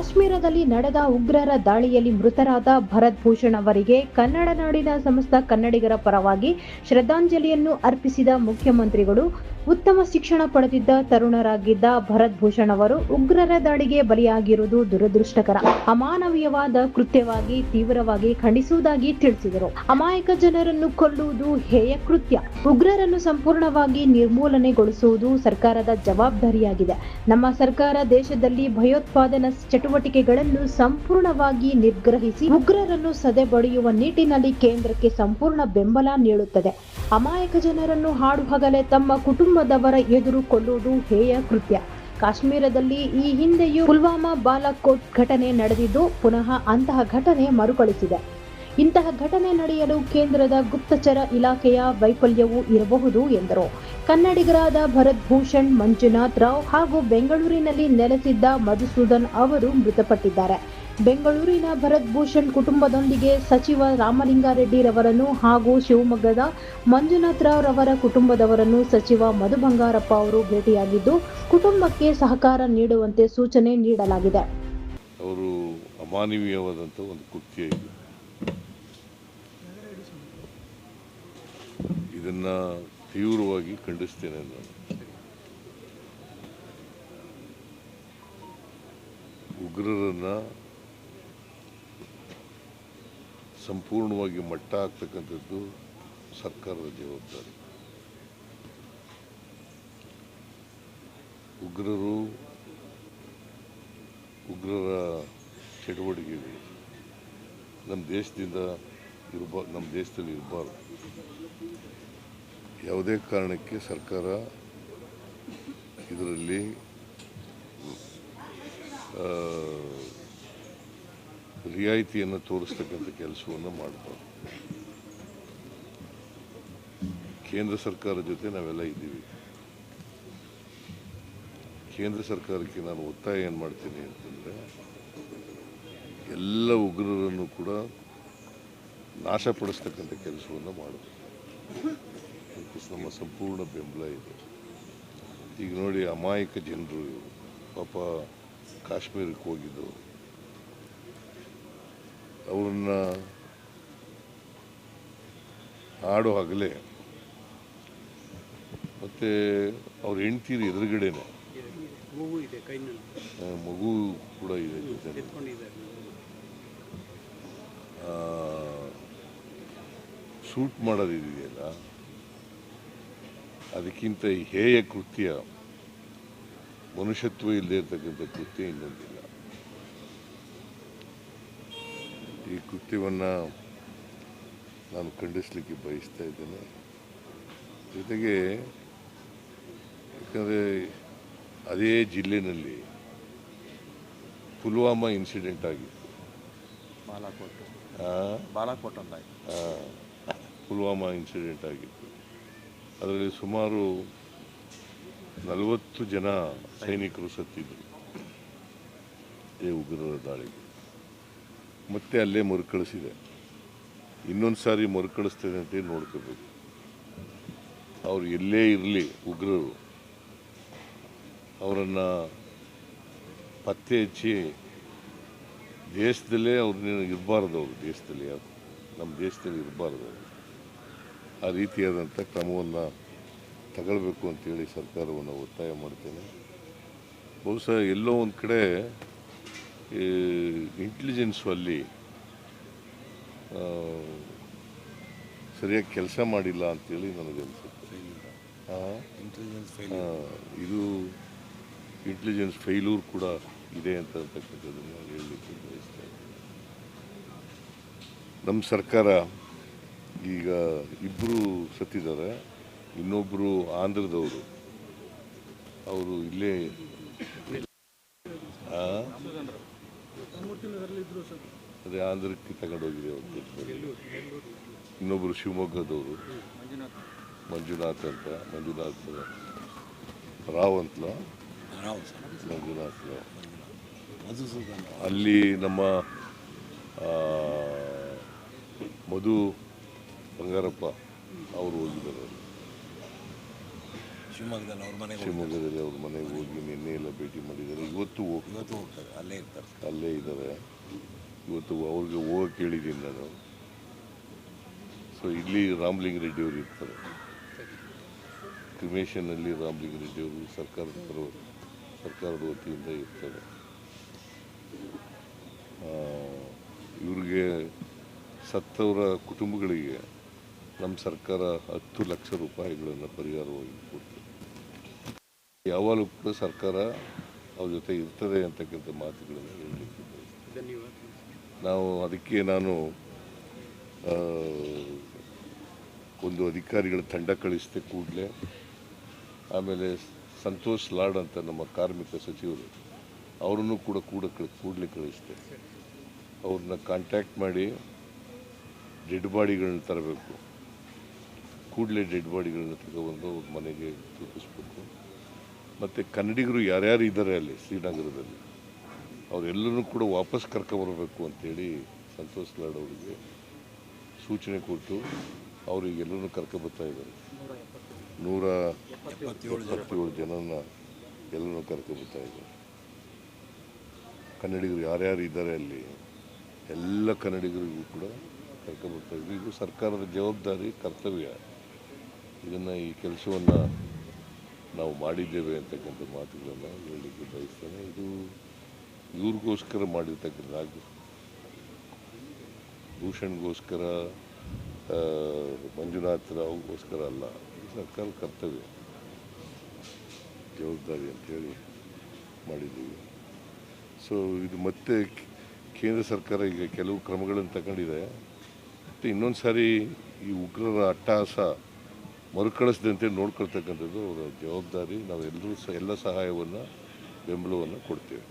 Dios. ಕಾಶ್ಮೀರದಲ್ಲಿ ನಡೆದ ಉಗ್ರರ ದಾಳಿಯಲ್ಲಿ ಮೃತರಾದ ಭರತ್ ಭೂಷಣ್ ಅವರಿಗೆ ಕನ್ನಡ ನಾಡಿನ ಸಮಸ್ತ ಕನ್ನಡಿಗರ ಪರವಾಗಿ ಶ್ರದ್ಧಾಂಜಲಿಯನ್ನು ಅರ್ಪಿಸಿದ ಮುಖ್ಯಮಂತ್ರಿಗಳು, ಉತ್ತಮ ಶಿಕ್ಷಣ ಪಡೆದಿದ್ದ ತರುಣರಾಗಿದ್ದ ಭರತ್ ಭೂಷಣ್ ಅವರು ಉಗ್ರರ ದಾಳಿಗೆ ಬಲಿಯಾಗಿರುವುದು ದುರದೃಷ್ಟಕರ. ಅಮಾನವೀಯವಾದ ಕೃತ್ಯವಾಗಿ ತೀವ್ರವಾಗಿ ಖಂಡಿಸುವುದಾಗಿ ತಿಳಿಸಿದರು. ಅಮಾಯಕ ಜನರನ್ನು ಕೊಲ್ಲುವುದು ಹೇಯ ಕೃತ್ಯ. ಉಗ್ರರನ್ನು ಸಂಪೂರ್ಣವಾಗಿ ನಿರ್ಮೂಲನೆಗೊಳಿಸುವುದು ಸರ್ಕಾರದ ಜವಾಬ್ದಾರಿಯಾಗಿದೆ. ನಮ್ಮ ಸರ್ಕಾರ ದೇಶದಲ್ಲಿ ಭಯೋತ್ಪಾದನಾ ಚಟುವಟಿಕೆಗಳನ್ನು ಸಂಪೂರ್ಣವಾಗಿ ನಿಗ್ರಹಿಸಿ ಉಗ್ರರನ್ನು ಸದೆಬಡಿಯುವ ನಿಟ್ಟಿನಲ್ಲಿ ಕೇಂದ್ರಕ್ಕೆ ಸಂಪೂರ್ಣ ಬೆಂಬಲ ನೀಡುತ್ತದೆ. ಅಮಾಯಕ ಜನರನ್ನು ಹಾಡು ಹಗಲೇ ತಮ್ಮ ಕುಟುಂಬದವರ ಎದುರು ಕೊಲ್ಲುವುದು ಹೇಯ ಕೃತ್ಯ. ಕಾಶ್ಮೀರದಲ್ಲಿ ಈ ಹಿಂದೆಯೂ ಪುಲ್ವಾಮಾ ಬಾಲಾಕೋಟ್ ಘಟನೆ ನಡೆದಿದ್ದು, ಪುನಃ ಅಂತಹ ಘಟನೆ ಮರುಕಳಿಸಿದೆ. ಇಂತಹ ಘಟನೆ ನಡೆಯಲು ಕೇಂದ್ರದ ಗುಪ್ತಚರ ಇಲಾಖೆಯ ವೈಫಲ್ಯವೂ ಇರಬಹುದು ಎಂದರು. ಕನ್ನಡಿಗರಾದ ಭರತ್ ಭೂಷಣ್, ಮಂಜುನಾಥ್ ರಾವ್ ಹಾಗೂ ಬೆಂಗಳೂರಿನಲ್ಲಿ ನೆಲೆಸಿದ್ದ ಮಧುಸೂದನ್ ಅವರು ಮೃತಪಟ್ಟಿದ್ದಾರೆ. ಬೆಂಗಳೂರಿನ ಭರತ್ ಭೂಷಣ್ ಕುಟುಂಬದೊಂದಿಗೆ ಸಚಿವ ರಾಮಲಿಂಗಾರೆಡ್ಡಿರವರನ್ನು ಹಾಗೂ ಶಿವಮೊಗ್ಗದ ಮಂಜುನಾಥ್ ರಾವ್ ರವರ ಕುಟುಂಬದವರನ್ನು ಸಚಿವ ಮಧು ಬಂಗಾರಪ್ಪ ಅವರು ಭೇಟಿಯಾಗಿದ್ದು, ಕುಟುಂಬಕ್ಕೆ ಸಹಕಾರ ನೀಡುವಂತೆ ಸೂಚನೆ ನೀಡಲಾಗಿದೆ. ಅವರು ಅಮಾನವೀಯವಾದಂಥ ಒಂದು ಕೃತ್ಯ ಇದನ್ನು ತೀವ್ರವಾಗಿ ಖಂಡಿಸ್ತೇನೆ ನಾನು ಉಗ್ರರನ್ನು ಸಂಪೂರ್ಣವಾಗಿ ಮಟ್ಟ ಹಾಕ್ತಕ್ಕಂಥದ್ದು ಸರ್ಕಾರದ ಜವಾಬ್ದಾರಿ. ಉಗ್ರರು ಉಗ್ರರ ಚಟುವಟಿಕೆಗಳು ನಮ್ಮ ದೇಶದಿಂದ ಇರ್ಬಾರ್ದು ನಮ್ಮ ದೇಶದಲ್ಲಿ ಇರಬಾರ್ದು. ಯಾವುದೇ ಕಾರಣಕ್ಕೆ ಸರ್ಕಾರ ಇದರಲ್ಲಿ ರಿಯಾಯಿತಿಯನ್ನು ತೋರಿಸ್ತಕ್ಕಂಥ ಕೆಲಸವನ್ನು ಮಾಡಬಾರ್ದು. ಕೇಂದ್ರ ಸರ್ಕಾರ ಜೊತೆ ನಾವೆಲ್ಲ ಇದ್ದೀವಿ. ಕೇಂದ್ರ ಸರ್ಕಾರಕ್ಕೆ ನಾನು ಒತ್ತಾಯ ಏನು ಮಾಡ್ತೀನಿ ಅಂತಂದರೆ, ಎಲ್ಲ ಉಗ್ರರನ್ನು ಕೂಡ ನಾಶಪಡಿಸ್ತಕ್ಕಂಥ ಕೆಲಸವನ್ನು ಮಾಡಬೇಕು. ಅದಕ್ಕೆ ನಮ್ಮ ಸಂಪೂರ್ಣ ಬೆಂಬಲ ಇದೆ. ಈಗ ನೋಡಿ ಅಮಾಯಕ ಜನರು ಪಾಪ ಕಾಶ್ಮೀರಕ್ಕೆ ಹೋಗಿದ್ದು ಅವ್ರನ್ನ ಹಾಡು ಹಗಲೇ ಮತ್ತು ಅವ್ರ ಹೆಂಡ್ತೀರಿ ಎದುರುಗಡೆನೆ. ಮಗು ಕೂಡ ಇದೆ ಜೊತೆ ಶೂಟ್ ಮಾಡೋದಿದೆಯಲ್ಲ ಅದಕ್ಕಿಂತ ಹೇಯ ಕೃತ್ಯ ಮನುಷ್ಯತ್ವ ಇಲ್ಲದೆ ಇರತಕ್ಕಂಥ ಕೃತ್ಯ ಇನ್ನೊಂದಿಲ್ಲ. ಈ ಕೃತ್ಯವನ್ನು ನಾನು ಖಂಡಿಸಲಿಕ್ಕೆ ಬಯಸ್ತಾ ಇದ್ದೇನೆ. ಜೊತೆಗೆ ಯಾಕಂದರೆ ಅದೇ ಜಿಲ್ಲೆಯಲ್ಲಿ ಪುಲ್ವಾಮಾ ಇನ್ಸಿಡೆಂಟ್ ಆಗಿತ್ತು. ಬಾಲಾಕೋಟ್. ಬಾಲಾಕೋಟ್ ಅಂತ ಪುಲ್ವಾಮಾ ಇನ್ಸಿಡೆಂಟ್ ಆಗಿತ್ತು. ಅದರಲ್ಲಿ ಸುಮಾರು ನಲವತ್ತು ಜನ ಸೈನಿಕರು ಸತ್ತಿದ್ದರು ಈ ಉಗ್ರರ ದಾಳಿಗೆ. ಮತ್ತೆ ಅಲ್ಲೇ ಮರುಕಳಿಸಿದೆ. ಇನ್ನೊಂದು ಸಾರಿ ಮರುಕಳಿಸ್ತೇನೆ ಅಂತ ನೋಡ್ಕೋಬೇಕು. ಅವರು ಎಲ್ಲೇ ಇರಲಿ ಉಗ್ರರು. ಅವರನ್ನು ಪತ್ತೆ ಹಚ್ಚಿ ದೇಶದಲ್ಲೇ ಅವ್ರನ್ನ ಇರಬಾರ್ದು ಅವರು ದೇಶದಲ್ಲಿ. ಯಾರು ನಮ್ಮ ದೇಶದಲ್ಲಿ ಇರಬಾರ್ದು ಅವರು. ಆ ರೀತಿಯಾದಂಥ ಕ್ರಮವನ್ನು ತಗೊಳ್ಬೇಕು ಅಂತೇಳಿ ಸರ್ಕಾರವನ್ನು ಒತ್ತಾಯ ಮಾಡ್ತೇನೆ. ಬಹುಶಃ ಎಲ್ಲೋ ಒಂದು ಕಡೆ ಇಂಟೆಲಿಜೆನ್ಸು ಅಲ್ಲಿ ಸರಿಯಾಗಿ ಕೆಲಸ ಮಾಡಿಲ್ಲ ಅಂತೇಳಿ ನನಗನ್ಸುತ್ತೆ ಆ? ಆ, ಇದು ಇಂಟೆಲಿಜೆನ್ಸ್ ಫೈಲೂರ್ ಕೂಡ ಇದೆ ಅಂತ ಅಂತಕ್ಕಂಥದ್ದನ್ನು ಹೇಳಲಿಕ್ಕೆ ಬಯಸ್ತಾ ಇದ್ದೀನಿ. ನಮ್ಮ ಸರ್ಕಾರ ಈಗ ಇಬ್ಬರು ಸತ್ತಿದ್ದಾರೆ. ಇನ್ನೊಬ್ಬರು ಆಂಧ್ರದವರು. ಅವರು ಇಲ್ಲೇ? ಅದೇ ಆಂಧ್ರಕ್ಕೆ ತಗೊಂಡೋಗಿದೆ ಅವ್ರು. ಇನ್ನೊಬ್ಬರು ಶಿವಮೊಗ್ಗದವರು. ಮಂಜುನಾಥ್ ಅಂತ. ಮಂಜುನಾಥ್ ರಾವ್ ಅಂತಲ ಮಂಜುನಾಥ್ ಅಲ್ಲಿ ನಮ್ಮ ಮಧು ಬಂಗಾರಪ್ಪ ಅವರು ಹೋಗಿದ್ದಾರೆ. ಶಿವಮೊಗ್ಗದಲ್ಲಿ ಅವ್ರ ಮನೆಗೆ. ಶಿವಮೊಗ್ಗದಲ್ಲಿ ಅವ್ರ ಮನೆಗೆ ಹೋಗಿ ನಿನ್ನೆ ಎಲ್ಲ ಭೇಟಿ ಮಾಡಿದ್ದಾರೆ. ಇವತ್ತು ಹೋಗಿ ಇವತ್ತು ಹೋಗ್ತಾರೆ. ಅಲ್ಲೇ ಇರ್ತಾರೆ. ಅಲ್ಲೇ ಇದ್ದಾರೆ. ಇವತ್ತು ಅವ್ರಿಗೆ ಹೋಗಕ್ಕೆ ಹೇಳಿದ್ದೀನಿ ನಾನು. ಸೊ ಇಲ್ಲಿ ರಾಮಲಿಂಗ ರೆಡ್ಡಿ ಅವರು ಇರ್ತಾರೆ. ಕ್ರಿಮೇಷನಲ್ಲಿ ರಾಮ್ಲಿಂಗ್ ರೆಡ್ಡಿ ಅವರು ಸರ್ಕಾರದ ಪರ ಸರ್ಕಾರದ ವತಿಯಿಂದ ಇರ್ತಾರೆ. ಇವ್ರಿಗೆ ಸತ್ತವರ ಕುಟುಂಬಗಳಿಗೆ ನಮ್ಮ ಸರ್ಕಾರ ಹತ್ತು ಲಕ್ಷ ರೂಪಾಯಿಗಳನ್ನು ಪರಿಹಾರವಾಗಿ ಕೊಡ್ತದೆ. ಯಾವಾಗಲೂ ಕೂಡ ಸರ್ಕಾರ ಅವ್ರ ಜೊತೆ ಇರ್ತದೆ ಅಂತಕ್ಕಂಥ ಮಾತುಗಳನ್ನು ಹೇಳಲಿಕ್ಕೆ ನಾವು ಅದಕ್ಕೆ ನಾನು ಒಂದು ಅಧಿಕಾರಿಗಳ ತಂಡ ಕಳಿಸಿದೆ ಕೂಡಲೇ, ಆಮೇಲೆ ಸಂತೋಷ್ ಲಾಡ್ ಅಂತ ನಮ್ಮ ಕಾರ್ಮಿಕ ಸಚಿವರು, ಅವರನ್ನು ಕೂಡ ಕೂಡ ಕೂಡಲೇ ಕಳಿಸಿದೆ. ಅವ್ರನ್ನ ಕಾಂಟ್ಯಾಕ್ಟ್ ಮಾಡಿ ಡೆಡ್ ಬಾಡಿಗಳನ್ನ ತರಬೇಕು. ಕೂಡಲೇ ಡೆಡ್ ಬಾಡಿಗಳನ್ನ ತಗೊಬಂದು ಅವ್ರ ಮನೆಗೆ ತಲುಪಿಸ್ಬೇಕು. ಮತ್ತು ಕನ್ನಡಿಗರು ಯಾರ್ಯಾರು ಇದ್ದಾರೆ ಅಲ್ಲಿ ಶ್ರೀನಗರದಲ್ಲಿ ಅವರೆಲ್ಲರೂ ಕೂಡ ವಾಪಸ್ ಕರ್ಕೊಬರಬೇಕು ಅಂಥೇಳಿ ಸಂತೋಷ್ ಲಾಡ್ ಅವರಿಗೆ ಸೂಚನೆ ಕೊಟ್ಟು ಅವರಿಗೆಲ್ಲರೂ ಕರ್ಕೊಬರ್ತಾ ಇದ್ದಾರೆ. ನೂರ ಎಪ್ಪತ್ತೇಳು ಜನ ಎಪ್ಪತ್ತೇಳು ಜನನ ಎಲ್ಲರೂ ಕರ್ಕೊಬರ್ತಾ ಇದ್ದಾರೆ. ಕನ್ನಡಿಗರು ಯಾರ್ಯಾರು ಇದ್ದಾರೆ ಅಲ್ಲಿ, ಎಲ್ಲ ಕನ್ನಡಿಗರಿಗೂ ಕೂಡ ಕರ್ಕೊಬರ್ತಾ ಇದ್ದಾರೆ. ಇದು ಸರ್ಕಾರದ ಜವಾಬ್ದಾರಿ, ಕರ್ತವ್ಯ. ಇದನ್ನು ಈ ಕೆಲಸವನ್ನು ನಾವು ಮಾಡಿದ್ದೇವೆ ಅಂತಕ್ಕಂಥ ಮಾತುಗಳನ್ನು ಹೇಳಲಿಕ್ಕೆ ಬಯಸ್ತೇನೆ. ಇದು ಇವ್ರಿಗೋಸ್ಕರ ಮಾಡಿರ್ತಕ್ಕಂಥ ಭೂಷಣ್ಗೋಸ್ಕರ ಆ, ಮಂಜುನಾಥ್ ರಾವ್ಗೋಸ್ಕರ ಅಲ್ಲ ಸರ್ಕಾರ ಕರ್ತವ್ಯ. ಜವಾಬ್ದಾರಿ ಅಂತೇಳಿ ಮಾಡಿದ್ದೀವಿ. ಸೊ ಇದು ಮತ್ತೆ ಕೇಂದ್ರ ಸರ್ಕಾರ ಈಗ ಕೆಲವು ಕ್ರಮಗಳನ್ನು ತಗೊಂಡಿದೆ. ಮತ್ತು ಇನ್ನೊಂದು ಸಾರಿ ಈ ಉಗ್ರರ ಅಟ್ಟಹಾಸ ಮರುಕಳಿಸದಂತೆ ನೋಡ್ಕೊಳ್ತಕ್ಕಂಥದ್ದು ಅವರ ಜವಾಬ್ದಾರಿ. ನಾವೆಲ್ಲರೂ ಸಹ ಎಲ್ಲ ಸಹಾಯವನ್ನು ಬೆಂಬಲವನ್ನು ಕೊಡ್ತೇವೆ.